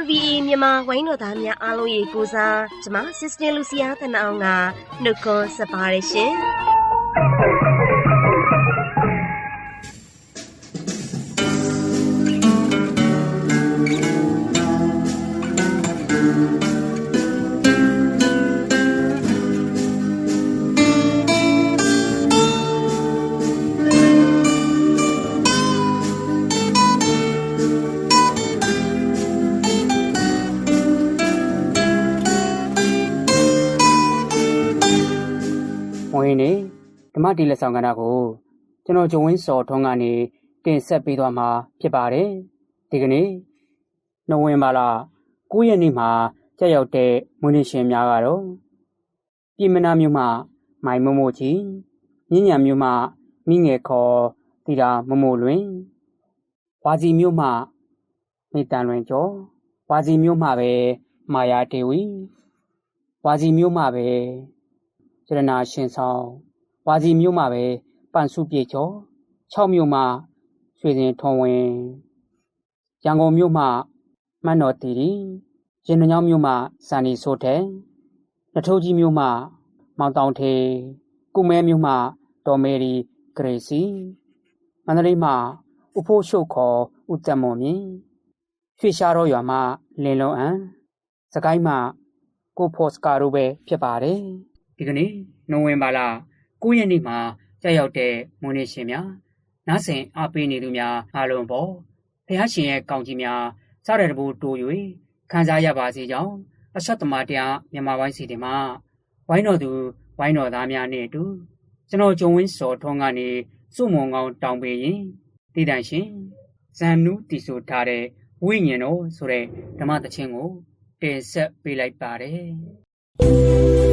RVA မြန်မာဝိုင်းတော်သားများအားလုံးရေကိုစားကျမ Sister Lucia တနအောင်ကနှုတ်ခွန်းဆက်ပါရရှင်။။ဝင် မ္မတီလက်ဆောင်ကဏ္ဍကိုကျွန်တော်ဂျုံဝင်းစော်ထွန်းကနေတင်ဆက်ပေးသွားမှာဖြစ်ပါတယ်။ဒီကနေ့နိုဝင်ဘာလ9ရက်နေ့မှာကြာရောက်တဲ့မွေးနေ့ရှင်များကတော့ပြည်မနာမြို့မှမိုင်မမိုကြီးညဉ့်ညံမြို့မှမိငယ်ခေါ်တီတာမမိုလွင်ဝါစီမြို့မှနေတန်လွင်ကျော်ဝါစီမြို့မှပဲမာယာဒေဝီဝါစီမြို့မှပဲရတနာရှင်ဆောင် ဝါစီမြို့မှာပဲပန်စုပြေကျော်6မြို့မှာရွှေစင်ထုံဝင်ရန်ကုန်မြို့မှာမတ်တော်တီရီရင်နှောင်းမြို့မှာစံဒီဆိုတဲ့နထိုးကြီးမြို့မှာမောင်တောင်ထေကုမဲမြို့မှာတော်မေရီဂရေစီမန္တလေးမှာဥဖိုးရှုပ်ခေါ်ဥတ္တမွန်မြင့်ရွှေရှားတော်ရွာမှာလင်းလုံးအံစကိုင်းမှာကိုဖော့စကာတို့ပဲဖြစ်ပါတယ်ဒီကနေ့နိုဝင်ဘာလ 9ရက်နေ့မှာကြာရောက်တဲ့မွေးနေ့ရှင်များနားဆင်အားပေးနေသူများအားလုံးပေါ်ဖះရှင်ရဲ့ကောင်းကြီးများစားတဲ့တဘူတိုး၍ခံစားရပါစေကြောင်းအဆက်သမားတရားမြန်မာပိုင်းစီတင်မှာဝိုင်းတော်သူဝိုင်းတော်သားများနဲ့အတူကျွန်တော်ဂျုံဝင်းစော်ထွန်းကနေစုမုံကောင်းတောင်းပေးရင်တည်တံရှင်ဇန်နူးတီဆိုထားတဲ့ဝိညာဉ်တော်ဆိုတဲ့ဓမ္မသချင်းကိုတင်ဆက်ပေးလိုက်ပါတယ်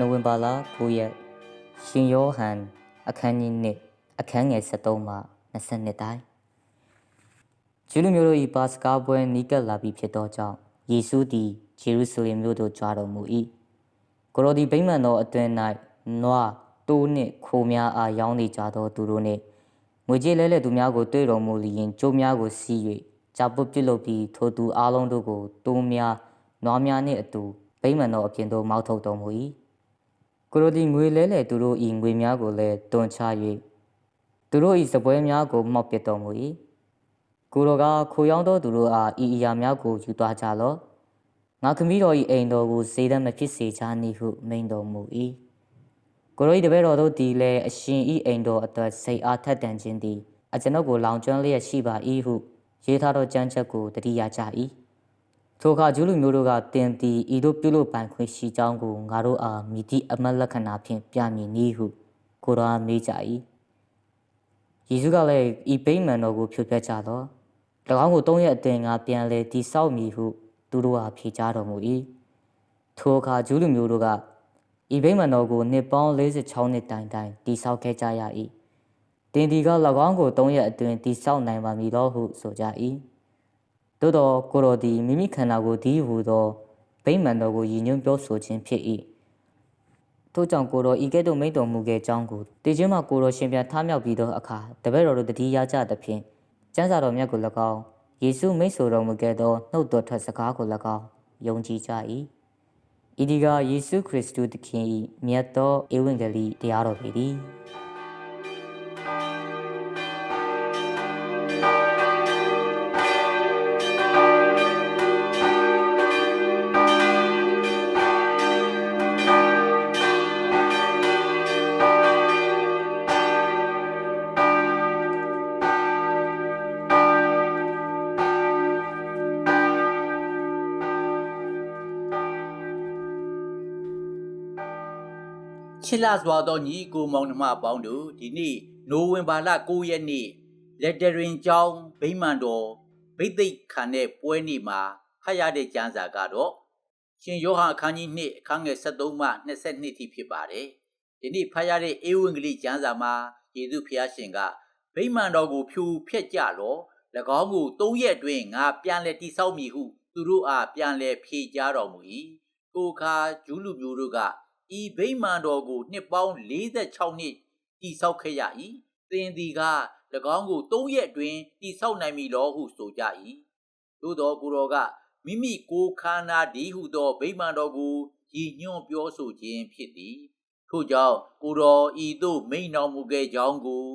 နိုဝင်ဘာလ9ရက်ရှင်ယောဟန်အခန်းကြီး1အခန်းငယ်73မှ22တိုင်ဂျူးလူမျိုးတို့၏ပါစကာပွဲနီးကပ်လာပြီဖြစ်သောကြောင့်ယေရှုသည်ဂျေရုဆလင်မြို့သို့ကြွတော်မူ၏ကိုရိုဒီဗိမာန်တော်အတွင်း၌နွားတိုးနှင့်ခိုးများအားရောင်းနေကြသောသူတို့နှင့်ငွေကြေးလဲလှယ်သူများကိုတွေ့တော်မူလျင်ကျိုးများကိုစီး၍ဂျာပုတ်ပြုတ်လုပ်ပြီးထိုသူအားလုံးတို့ကိုတိုးများနွားများနှင့်အတူဗိမာန်တော်အပြင်သို့မောက်ထုတ်တော်မူ၏ ကိုရိုဒီငွေလဲလှယ်သူတို့၏ငွေများကိုလည်းတွန်းချ၍သူတို့၏စပွဲများကိုမှောက်ပစ်တော်မူ၏ကိုရောကခိုရောင်းသောသူတို့အားဤအရာများကိုယူသွားကြလော့ငါခမည်းတော်၏အိမ်တော်ကိုစေတတ်မဖြစ်စေချနှင့်ဟုမိန်တော်မူ၏ကိုရို၏တပည့်တော်တို့သည်လည်းအရှင်၏အိမ်တော်အတွက်စိတ်အားထက်သန်ခြင်းသည်အကျွန်ုပ်ကိုလောင်ကျွမ်းလျက်ရှိပါ၏ဟုရေးထားသောကြမ်းချက်ကိုတတိယကြ၏ ထိုအခါဂျူးလူမျိုးတို့ကတင်သည်ဤတို့ပြုလုပ်ပိုင်ခွင့်ရှိကြောင်းကိုငါတို့အားမိသည့်အမတ်လက္ခဏာဖြင့်ပြမည်နည်းဟုကိုရောအားမေးကြ၏ယေရှုကလည်းဤပိမှန်တော်ကိုဖြိုဖျက်ကြသော၎င်းကိုသုံးရက်အတွင်းငါပြန်လဲတိဆောက်မည်ဟုသူတို့အားဖြေကြားတော်မူ၏ထိုအခါဂျူးလူမျိုးတို့ကဤဗိမာန်တော်ကိုနှစ်ပေါင်း46နှစ်တိုင်တိုင်တိဆောက်ခဲ့ကြရ၏တင်ဒီက၎င်းကို3ရက်အတွင်းတိဆောက်နိုင်ပါမည်လောဟုဆိုကြ၏ သို့သောကိုရိုသည်မိမိခန္ဓာကိုယ်ဒီဟုသောဗိမာန်တော်ကိုရည်ညွှန်းပြောဆိုခြင်းဖြစ်၏ထို့ကြောင့်ကိုရောဤကဲ့သို့မိန့်တော်မူခဲ့ကြောင်းကိုတေခြင်းမှကိုရောရှင်ပြန်ထမြောက်ပြီးသောအခါတပည့်တော်တို့တတိယကြသဖြင့်ကျမ်းစာတော်မြတ်ကို၎င်းယေရှုမိန့်ဆိုတော်မူခဲ့သောနှုတ်တော်ထွက်စကားကို၎င်းယုံကြည်ကြ၏ဤဒီကယေရှုခရစ်တုသခင်၏မြတ်သောဧဝံဂေလိတရားတော်ပေသည် လာစွာသောညီကိုမောင်နှမအပေါင်းတို့ဒီနေ့နိုဝင်ဘာလ9ရက်နေ့လက်တရင်ကျောင်းဗိမာန်တော်ဗိသိက်ခံတဲ့ပွဲနေ့မှာဖတ်ရတဲ့ကျမ်းစာကတော့ရှင်ယောဟန်အခန်းကြီး2အခန်းငယ်73မှ22ထိဖြစ်ပါတယ်ဒီနေ့ဖတ်ရတဲ့ဧဝံဂေလိကျမ်းစာမှာယေရှုဖျားရှင်ကဗိမာန်တော်ကိုဖြူဖျက်ကြလော၎င်းကို၃ရက်အတွင်းငါပြန်လဲတိဆောက်မည်ဟု သူတို့အားပြန်လဲဖြေကြားတော်မူ၏ထိုအခါဂျူးလူမျိုးတို့က ဤဗိမာန်တော်ကိုနှစ်ပေါင်း46နှစ်တည်ဆောက်ခဲ့ရ၏သင်သည်က၎င်းကို၃ရက်အတွင်းတည်ဆောက်နိုင်မည်လောဟုဆိုကြ၏သို့တော်ကိုတော်ကမိမိကိုယ်ခန္ဓာဒီဟုသောဗိမာန်တော်ကိုရည်ညွှန်းပြောဆိုခြင်းဖြစ်သည်ထို့ကြောင့်ကိုတော်ဤသို့မိန်တော်မူခဲ့ကြောင်းကို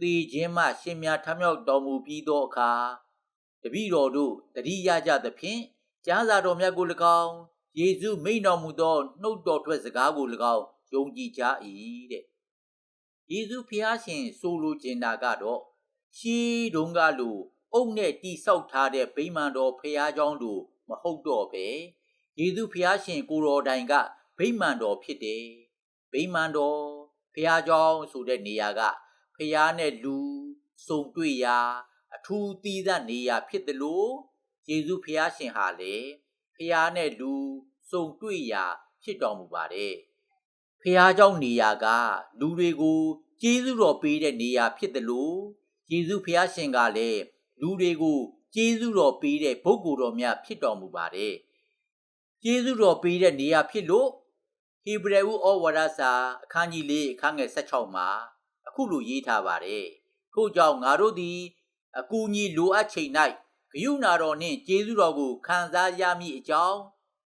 သေခြင်းမှရှင်မြတ်ထမြောက်တော်မူပြီးသောအခါတပည့်တော်တို့တတိယကြသဖြင့်ကျမ်းစာတော်မြတ်ကို၎င်း ယေရှုမိန်တော်မူသောနှုတ်တော်ထွက်စကားကို၎င်းယုံကြည်ကြ၏တဲ့ယေရှုဖျားရှင်ဆိုလိုချင်တာကတော့ရှေးတုန်းကလိုအုပ်နဲ့တိဆောက်ထားတဲ့ဗိမာန်တော်ဖျားเจ้าတို့မဟုတ်တော့ပဲယေရှုဖျားရှင်ကိုတော်တိုင်ကဗိမာန်တော်ဖြစ်တယ်ဗိမာန်တော်ဖျားเจ้าဆိုတဲ့နေရာကဖျားနဲ့လူစုံတွေ့ရာအထူးသီးသန့်နေရာဖြစ်တယ်လို့ယေရှုဖျားရှင်ဟာလေ ဖျားနဲ့လူစုံတွေ့ရာဖြစ်တော်မူပါတယ်။ဖျားเจ้าနေရာကလူတွေကိုကျေးဇူးတော်ပေးတဲ့နေရာဖြစ်တယ်လို့ယေရှုဖျားရှင်ကလည်းလူတွေကိုကျေးဇူးတော်ပေးတဲ့ပုဂ္ဂိုလ်တော်များဖြစ်တော်မူပါတယ်။ကျေးဇူးတော်ပေးတဲ့နေရာဖြစ်လို့ဟေဘရဲဥဩဝါဒစာအခန်းကြီး၄အခန်းငယ်16မှာအခုလိုရေးထားပါတယ်။ထို့ကြောင့်ငါတို့သည်အကူအညီလိုအပ်ချိန်၌ ဂယုဏတော်နှင့်ကျေးဇူးတော်ကိုခံစားရမည်အကြောင်း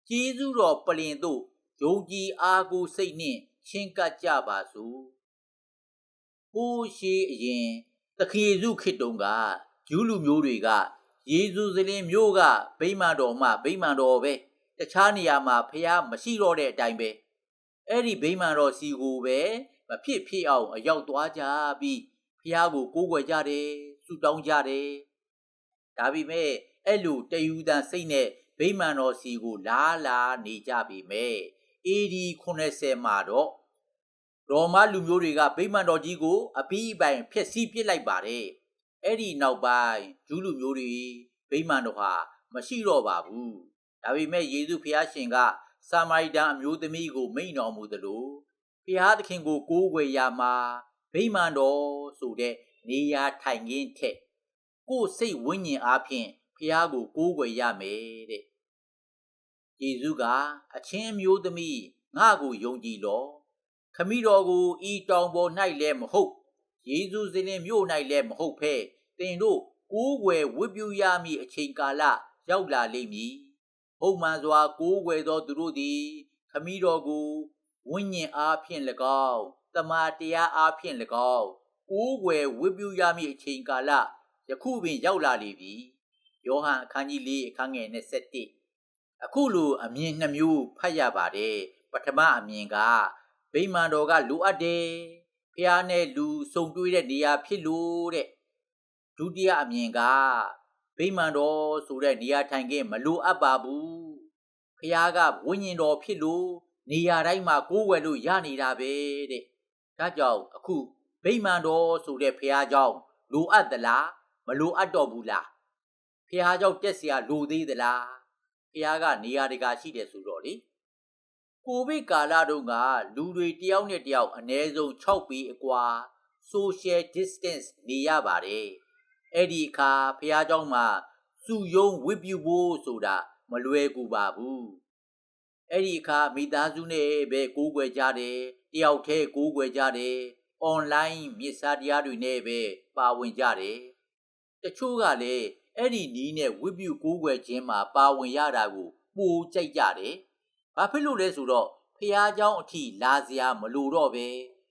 ကျေးဇူးတော်ပလင်သို့ယုံကြည်အားကိုစိတ်နှင့်ချင်းကပ်ကြပါစို့။ဟိုးရှိအရင်သခင်ယေရှုခရစ်တုံးကဂျူးလူမျိုးတွေကယေရှုစလင်မျိုးကဗိမာန်တော်မှဗိမာန်တော်ပဲတခြားနေရာမှာဖះမရှိတော့တဲ့အတိုင်းပဲအဲ့ဒီဗိမာန်တော်စီကိုပဲမဖြစ်ဖြစ်အောင်အရောက်သွားကြပြီးဖះကိုကိုးကွယ်ကြတယ်ဆုတောင်းကြတယ် ဒါပေမဲ့အဲ့လိုတယူတန်စိတ်နဲ့ဗိမာန်တော်စီကိုလာလာနေကြပြီမဲ့ AD 80မှာတော့ရောမလူမျိုးတွေကဗိမာန်တော်ကြီးကိုအပြီးအပိုင်ဖျက်ဆီးပစ်လိုက်ပါတယ်အဲ့ဒီနောက်ပိုင်းဂျူးလူမျိုးတွေဗိမာန်တော်ဟာမရှိတော့ပါဘူးဒါပေမဲ့ယေရှုဖျားရှင်ကစာမာရိတန်အမျိုးသမီးကိုမိန့်တော်မူသလိုဖျားသခင်ကိုကိုးကွယ်ရမှာဗိမာန်တော်ဆိုတဲ့နေရာထိုင်ခင်းထက် ကိုယ်စိတ်ဝိညာဉ်အားဖြင့်ဖျားကိုကိုးကွယ်ရမယ်တဲ့ယေရှုကအချင်းအမျိုးသမီးငါကိုယုံကြည်လော့ခမည်းတော်ကိုဤတောင်ပေါ်၌လည်းမဟုတ်ယေရှုစင်မြို့၌လည်းမဟုတ်ဖဲသင်တို့ကိုးကွယ်ဝတ်ပြုရမည့်အချိန်ကာလရောက်လာလိမ့်မည်ပုံမှန်စွာကိုးကွယ်သောသူတို့သည် ခမည်းတော်ကိုဝိညာဉ်အားဖြင့်၎င်းတမန်တရားအားဖြင့်၎င်းကိုးကွယ်ဝတ်ပြုရမည့်အချိန်ကာလ ယခုပင်ရောက်လာလေပြီယောဟန်အခန်းကြီး၄အခန်းငယ်27အခုလိုအမြင်နှမျိုးဖတ်ရပါတယ်ပထမအမြင်ကဗိမာန်တော်ကလိုအပ်တယ်ဖះနဲ့လူစုံတွေ့တဲ့နေရာဖြစ်လို့တဲ့ဒုတိယအမြင်ကဗိမာန်တော်ဆိုတဲ့နေရာထိုင်ခင်းမလိုအပ်ပါဘူးဖះကဝိညာဉ်တော်ဖြစ်လို့နေရာတိုင်းမှာကိုးဝယ်လို့ရနေတာပဲတဲ့ဒါကြောင့်အခုဗိမာန်တော်ဆိုတဲ့ဖះကြောင့်လိုအပ်သလား မလိုအပ်တော့ဘူးလားဖះเจ้าတက်เสียလိုသေးသလားဖះကနေရာတကာရှိတယ်ဆိုတော့လေကိုဗစ်ကာလတုန်းကလူတွေတယောက်နဲ့တယောက်အ ਨੇ ဆုံး6ပေအကွာ social distance နေရပါတယ်အဲ့ဒီအခါဖះเจ้าမှာစုယုံဝစ်ပြူဖို့ဆိုတာမလွယ်ကူပါဘူးအဲ့ဒီအခါမိသားစုနဲ့ပဲကိုးကွယ်ကြတယ်တယောက်တည်းကိုးကွယ်ကြတယ်အွန်လိုင်းမြစ်စာတရားတွေနဲ့ပဲပါဝင်ကြတယ် တချို့ကလည်းအဲ့ဒီနီးနဲ့ဝစ်ပြူကိုးကွယ်ခြင်းမှာပါဝင်ရတာကိုပိုကြိုက်ကြတယ်ဘာဖြစ်လို့လဲဆိုတော့ဖះเจ้าအထိလာစရာမလိုတော့ပဲ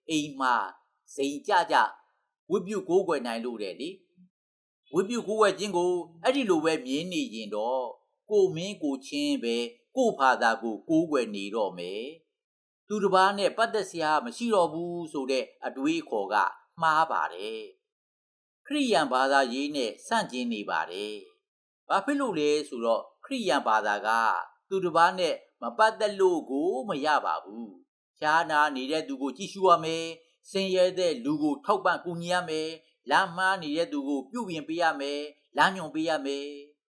အိမ်မှာစိန်ကြကြဝစ်ပြူကိုးကွယ်နိုင်လို့တယ်လေဝစ်ပြူကိုးကွယ်ခြင်းကိုအဲ့ဒီလိုပဲမြင်နေရင်တော့ကိုမင်းကိုချင်းပဲကိုဖာသာကိုကိုးကွယ်နေတော့မယ်သူတစ်ပါးနဲ့ပတ်သက်စရာမရှိတော့ဘူးဆိုတဲ့အတွေးခေါ်ကမှားပါတယ် ခရိယန်ဘာသာရေးနဲ့ဆန့်ကျင်နေပါတယ်ဘာဖြစ်လို့လဲဆိုတော့ခရိယန်ဘာသာက သူတစ်ပါးနဲ့မပတ်သက်လို့ကိုမရပါဘူး။ဖြားနာနေတဲ့သူကိုကြည့်ရှုရမယ်။စင်ရဲတဲ့လူကိုထောက်ပံ့ကူညီရမယ်။လမ်းမှားနေတဲ့သူကိုပြုပြင်ပေးရမယ်။လမ်းညွှန်ပေးရမယ်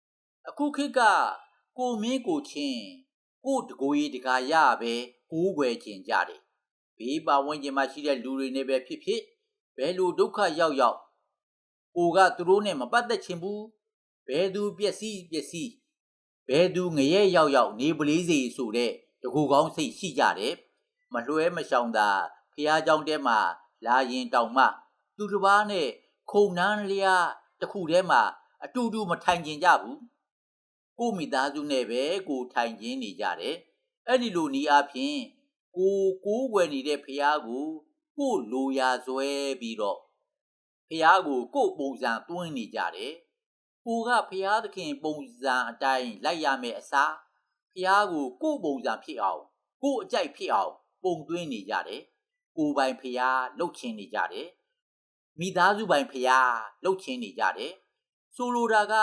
။အခုခေတ်ကကိုမင်းကိုချင်းကိုတကိုကြီးတကာရပဲကိုးွယ်ခြင်းကြတယ်။ဘေးပါဝင်ခြင်းမှာရှိတဲ့လူတွေနဲ့ပဲဖြစ်ဖြစ်ဘယ်လိုဒုက္ခရောက်ရောက် ကိုကသူတို့နဲ့မပတ်သက်ချင်ဘူး။ဘယ်သူပျက်စီးပျက်စီးဘယ်သူငရဲရောက်ရောက်နေပလေးစီဆိုတဲ့တကူကောင်းစိတ်ရှိကြတယ်မလွှဲမရှောင်သာဖះเจ้าတဲမှာလာရင်တောင်မှသူတစ်ပါးနဲ့ခုံနန်းလျာတခုထဲမှာအတူတူမထိုင်ကျင်ကြဘူးကိုမိသားစုနဲ့ပဲကိုထိုင်ကျင်နေကြတယ်အဲ့ဒီလိုနီးအဖြစ်ကိုကိုးွယ်နေတဲ့ဖះကိုကိုလိုရာဇွဲပြီးတော့ ဖះကိုကိုပုံစံတွင်းနေကြတယ်ကိုကဖျားသခင်ပုံစံအတိုင်းလိုက်ရမယ်အစားဖျားကိုကို့ပုံစံဖြစ်အောင်ကို့အကြိုက်ဖြစ်အောင်ပုံသွင်းနေကြတယ်ကိုပိုင်ဖျားလှုပ်ချင်နေကြတယ်မိသားစုပိုင်ဖျားလှုပ်ချင်နေကြတယ်ဆိုလိုတာက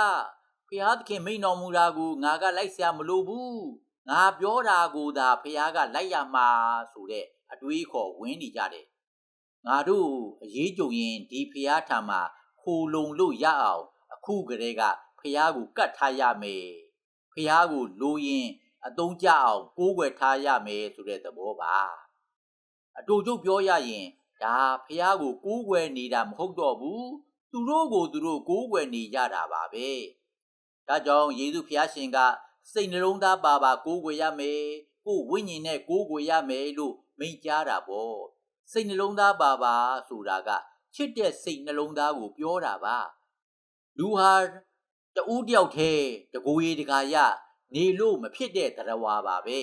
ဖျားသခင်မိန်တော်မူတာကိုငါကလိုက်ဆရာမလိုဘူးငါပြောတာကိုသာဖျားကလိုက်ရမှာဆိုတဲ့အတွေးခေါ်ဝင်နေကြတယ် ငါတို့အရေးကြုံရင်ဒီဖျားထံမှာခိုလုံလို့ရအောင် အခုကလေးကဖះကိုကတ်ထားရမယ်ဖះကိုလိုရင်အတုံးကြအောင်ကိုးကွယ်ထားရမယ်ဆိုတဲ့သဘောပါအတူတူပြောရရင်ဒါဖះကိုကိုးကွယ်နေတာမဟုတ်တော့ဘူးသူတို့ကိုသူတို့ကိုးကွယ်နေကြတာပါပဲဒါကြောင့်ယေရှုဖះရှင်ကစိတ်နှလုံးသားပါပါကိုးကွယ်ရမယ်ကိုဝိညာဉ်နဲ့ကိုးကွယ်ရမယ်လို့မိန့်ကြားတာပေါ့ စိတ်နှလုံးသားပါပါဆိုတာကချစ်တဲ့စိတ်နှလုံးသားကိုပြောတာပါလူဟာတဦးတယောက်တည်းတကိုယ်ရည်တကာရနေလို့မဖြစ်တဲ့တရားဝါပါပဲ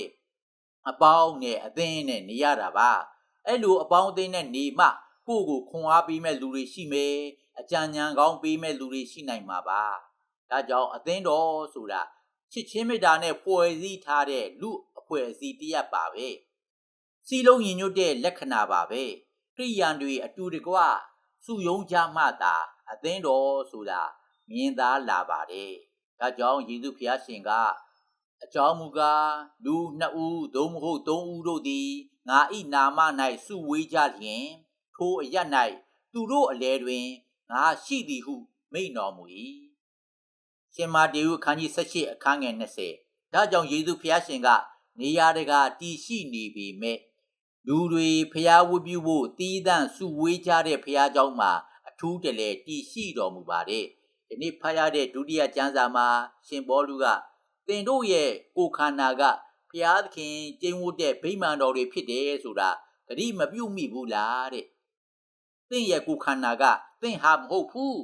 အပေါင်းနဲ့အသင်းနဲ့နေရတာပါအဲ့လိုအပေါင်းအသင်းနဲ့နေမှကိုယ့်ကိုခွန်အားပေးမဲ့လူတွေရှိမယ်အကြံဉာဏ်ကောင်းပေးမဲ့လူတွေရှိနိုင်မှာပါဒါကြောင့်အသင်းတော်ဆိုတာချစ်ချင်းမေတ္တာနဲ့ဖွဲ့စည်းထားတဲ့လူအဖွဲ့အစည်းတရက်ပါပဲ စီလုံးရင်ညွတ်တဲ့လက္ခဏာပါပဲခရိယန်တွေအတူတကွစုယုံကြမှသာအသင်းတော်ဆိုတာမြင်သာလာပါတယ်။ဒါကြောင့်ယေရှုဖျားရှင်ကအကြောင်းမူကားလူနှစ်ဦးသို့မဟုတ်သုံးဦးတို့သည်ငါ၏နာမ၌စုဝေးကြလျင်ထိုအရ၌သူတို့အလဲတွင်ငါရှိသည်ဟုမိန့်တော်မူ၏။ရှင်မာတေယုအခန်းကြီး18အခန်းငယ်20ဒါကြောင့်ယေရှုဖျားရှင်ကနေရာတကာတည်ရှိနေပေမဲ့ လူတွေဖျားဝတ်ပြုဖို့တီးသန့်စုဝေးကြတဲ့ဖျားเจ้าမှာအထူးတလဲတည်ရှိတော်မူပါတယ်ဒီနေ့ဖတ်ရတဲ့ဒုတိယကျမ်းစာမှာရှင်ဘောလူကသင်တို့ရဲ့ကိုယ်ခန္ဓာကဖျားသခင်ကျင့်ဝတ်တဲ့ဗိမာန်တော်တွေဖြစ်တယ်ဆိုတာသတိမပြုတ်မိဘူးလားတဲ့သင်ရဲ့ကိုယ်ခန္ဓာကသင်ဟာမဟုတ်ဘူး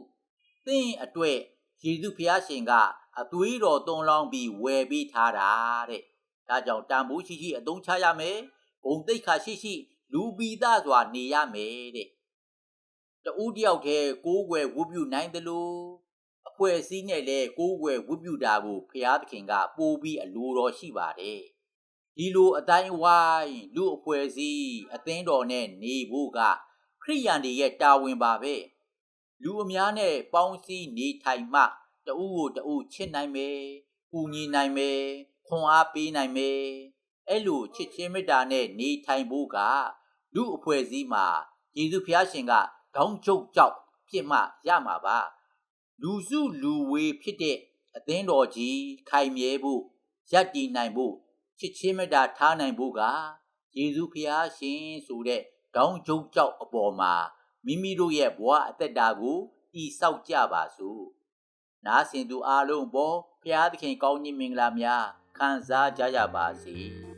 သင်အတွက်ယေရှုဖျားရှင်ကအသွေးတော်သွန်လောင်းပြီးဝယ်ပြီးထားတာတဲ့ဒါကြောင့်တန်ဖိုးရှိရှိအသုံးချရမယ် ဂုံတိတ်ခါရှိရှိ လူပီသားစွာနေရမယ်တဲ့တူးတယောက်တည်းကိုးကွယ်ဝုပြုနိုင်တယ်လို့အဖွဲ့အစည်းနဲ့လည်းကိုးကွယ်ဝုပြုတာကိုဖျားသခင်ကပိုးပြီးအလိုတော်ရှိပါတယ်ဒီလိုအတိုင်းဝိုင်းလူအဖွဲ့အစည်းအသင်းတော်နဲ့နေဖို့ကခရိယန်တွေရဲ့တာဝန်ပါပဲလူအများနဲ့ပေါင်းစည်းနေထိုင်မှတဦးကိုတဦးချစ်နိုင်မယ်၊ပူညီနိုင်မယ်၊ခွန်အားပေးနိုင်မယ်။ အဲ့လိုချစ်ချင်းမေတ္တာနဲ့နေထိုင်ဖို့ကလူအဖွဲ့အစည်းမှာယေရှုဖျားရှင်ကတောင်းချုပ်ကြောက်ဖြစ်မှရမှာပါ။လူစုလူဝေးဖြစ်တဲ့အသင်းတော်ကြီးခိုင်မြဲဖို့ရပ်တည်နိုင်ဖို့ချစ်ချင်းမေတ္တာထားနိုင်ဖို့ကယေရှုဖျားရှင်ဆိုတဲ့တောင်းချုပ်ကြောက်အပေါ်မှာမိမိတို့ရဲ့ဘဝအသက်တာကိုတည်ဆောက်ကြပါစို့နားဆင်သူအားလုံးပေါ်ဖျားသခင်ကောင်းကြီးမင်္ဂလာများခံစားကြရပါစေ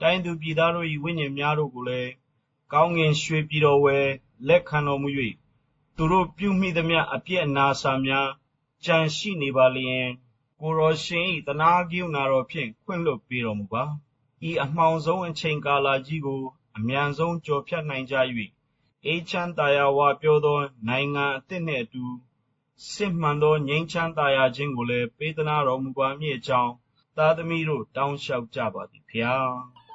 တိုင်းသူပြည်သားတို့၏ဝိညာဉ်များတို့ကိုလည်း ကောင်းငင်ရွှေပြည်တော်ဝယ် လက်ခံတော်မူ၍သူတို့ပြုမိသမျှအပြစ်အနာစာများကြံရှိနေပါလျင် ကိုယ်တော်ရှင်၏တနာဂိယနာတော်ဖြင့် ခွင့်လွှတ်ပေးတော်မူပါ ဤအမှောင်ဆုံးအချိန်ကာလကြီးကို အမြန်ဆုံးကျော်ဖြတ်နိုင်ကြ၍အေးချမ်းသာယာဝပြောသော နိုင်ငံအသစ်နှင့်အတူ စစ်မှန်သောငြိမ်းချမ်းသာယာခြင်းကိုလည်း ပေးသနာတော်မူပါမည်အကြောင်း သားသမီးတို့ တောင်းလျှောက်ကြပါသည်ဖျား